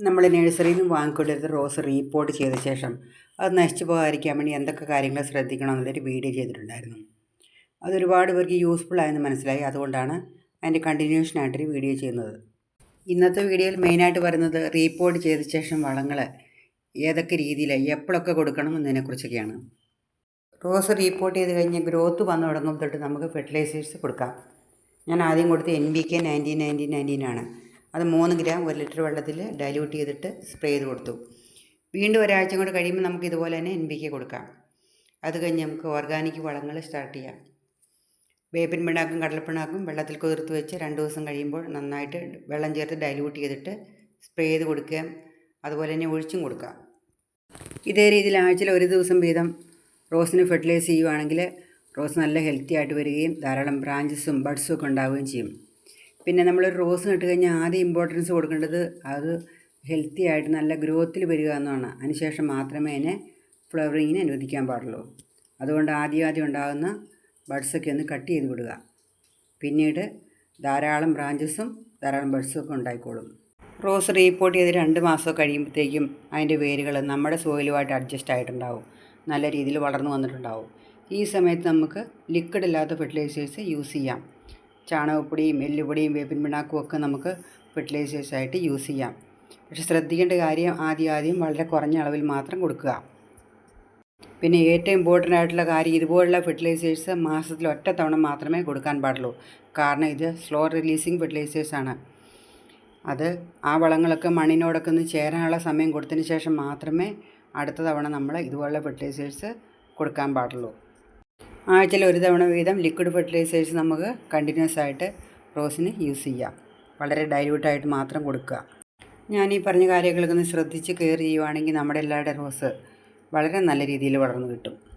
നമ്മൾ നഴ്സറിയിൽ നിന്ന് വാങ്ങിക്കൊണ്ടിരുന്ന റോസ് റീപോർട്ട് ചെയ്ത ശേഷം അത് നശിച്ചു പോകാതിരിക്കാൻ വേണ്ടി എന്തൊക്കെ കാര്യങ്ങൾ ശ്രദ്ധിക്കണം എന്നുള്ളൊരു വീഡിയോ ചെയ്തിട്ടുണ്ടായിരുന്നു. അതൊരുപാട് പേർക്ക് യൂസ്ഫുൾ ആയെന്ന് മനസ്സിലായി. അതുകൊണ്ടാണ് അതിന്റെ കണ്ടിന്യൂഷനായിട്ടൊരു വീഡിയോ ചെയ്യുന്നത്. ഇന്നത്തെ വീഡിയോയിൽ മെയിനായിട്ട് പറയുന്നത് റീപോർട്ട് ചെയ്ത ശേഷം വളങ്ങൾ ഏതൊക്കെ രീതിയിൽ എപ്പോഴൊക്കെ കൊടുക്കണം എന്നതിനെക്കുറിച്ചൊക്കെയാണ്. റോസ് റീപോർട്ട് ചെയ്ത് കഴിഞ്ഞ് ഗ്രോത്ത് വന്നു തുടങ്ങുമ്പോൾ തൊട്ട് നമുക്ക് ഫെർട്ടിലൈസേഴ്സ് കൊടുക്കാം. ഞാൻ ആദ്യം കൊടുത്ത N B K nineteen nineteen നയന്റീനാണ് അത് മൂന്ന് ഗ്രാം ഒരു ലിറ്റർ വെള്ളത്തിൽ ഡൈല്യൂട്ട് ചെയ്തിട്ട് സ്പ്രേ ചെയ്ത് കൊടുത്തു. വീണ്ടും ഒരാഴ്ച കൊണ്ട് കഴിയുമ്പോൾ നമുക്ക് ഇതുപോലെ തന്നെ എൻ കെ കൊടുക്കാം. അത് കഴിഞ്ഞ് നമുക്ക് ഓർഗാനിക് വളങ്ങൾ സ്റ്റാർട്ട് ചെയ്യാം. വേപ്പിൻ പിണ്ണാക്കും കടലപ്പിണ്ണാക്കും വെള്ളത്തിൽ കുതിർത്ത് വെച്ച് രണ്ട് ദിവസം കഴിയുമ്പോൾ നന്നായിട്ട് വെള്ളം ചേർത്ത് ഡൈല്യൂട്ട് ചെയ്തിട്ട് സ്പ്രേ ചെയ്ത് കൊടുക്കുകയും അതുപോലെ തന്നെ ഒഴിച്ചും കൊടുക്കാം. ഇതേ രീതിയിൽ ആഴ്ചയിൽ ഒരു ദിവസം വീതം റോസിന് ഫെർട്ടിലൈസ് ചെയ്യുവാണെങ്കിൽ റോസ് നല്ല ഹെൽത്തി ആയിട്ട് വരികയും ധാരാളം ബ്രാഞ്ചസും ബഡ്സും ഒക്കെ ഉണ്ടാവുകയും ചെയ്യും. പിന്നെ നമ്മൾ റോസ് നട്ട് കഴിഞ്ഞാൽ ആദ്യം ഇമ്പോർട്ടൻസ് കൊടുക്കേണ്ടത് അത് ഹെൽത്തി ആയിട്ട് നല്ല ഗ്രോത്തിൽ വരിക എന്നാണ് അതിനുശേഷം മാത്രമേ അതിനെ ഫ്ലവറിങ്ങിന് അനുവദിക്കാൻ പാടുള്ളൂ. അതുകൊണ്ട് ആദ്യം ആദ്യം ഉണ്ടാകുന്ന ബഡ്സൊക്കെ ഒന്ന് കട്ട് ചെയ്ത് വിടുക. പിന്നീട് ധാരാളം ബ്രാഞ്ചസും ധാരാളം ബഡ്സും ഒക്കെ ഉണ്ടായിക്കോളും. റോസ് റീപോർട്ട് ചെയ്ത് രണ്ട് മാസം കഴിയുമ്പോഴത്തേക്കും അതിന്റെ വേരുകൾ നമ്മുടെ സോയിലുമായിട്ട് അഡ്ജസ്റ്റ് ആയിട്ടുണ്ടാവും. നല്ല രീതിയിൽ വളർന്നു വന്നിട്ടുണ്ടാവും. ഈ സമയത്ത് നമുക്ക് ലിക്വിഡ് ഇല്ലാത്ത ഫെർട്ടിലൈസേഴ്സ് യൂസ് ചെയ്യാം. ചാണകപ്പൊടിയും എല്ലുപൊടിയും വേപ്പിൻ പിണ്ണാക്കും ഒക്കെ നമുക്ക് ഫെർട്ടിലൈസേഴ്സായിട്ട് യൂസ് ചെയ്യാം. പക്ഷെ ശ്രദ്ധിക്കേണ്ട കാര്യം ആദ്യം ആദ്യം വളരെ കുറഞ്ഞ അളവിൽ മാത്രം കൊടുക്കുക. പിന്നെ ഏറ്റവും ഇമ്പോർട്ടന്റ് ആയിട്ടുള്ള കാര്യം ഇതുപോലുള്ള ഫെർട്ടിലൈസേഴ്സ് മാസത്തിൽ ഒറ്റ തവണ മാത്രമേ കൊടുക്കാൻ പാടുള്ളൂ. കാരണം ഇത് സ്ലോ റിലീസിങ് ഫെർട്ടിലൈസേഴ്സാണ് അത് ആ വളങ്ങളൊക്കെ മണ്ണിനോടൊക്കെ ഒന്ന് ചേരാനുള്ള സമയം കൊടുത്തതിന് ശേഷം മാത്രമേ അടുത്ത തവണ നമ്മൾ ഇതുപോലുള്ള ഫെർട്ടിലൈസേഴ്സ് കൊടുക്കാൻ പാടുള്ളൂ. ആഴ്ചയിൽ ഒരു തവണ വീതം ലിക്വിഡ് ഫെർട്ടിലൈസേഴ്സ് നമുക്ക് കണ്ടിന്യൂസ് ആയിട്ട് റോസിന് യൂസ് ചെയ്യാം. വളരെ ഡൈല്യൂട്ടായിട്ട് മാത്രം കൊടുക്കുക. ഞാൻ ഈ പറഞ്ഞ കാര്യങ്ങളൊക്കെ ഒന്ന് ശ്രദ്ധിച്ച് കെയർ ചെയ്യുവാണെങ്കിൽ നമ്മുടെ എല്ലാവരുടെ റോസ് വളരെ നല്ല രീതിയിൽ വളർന്നു കിട്ടും.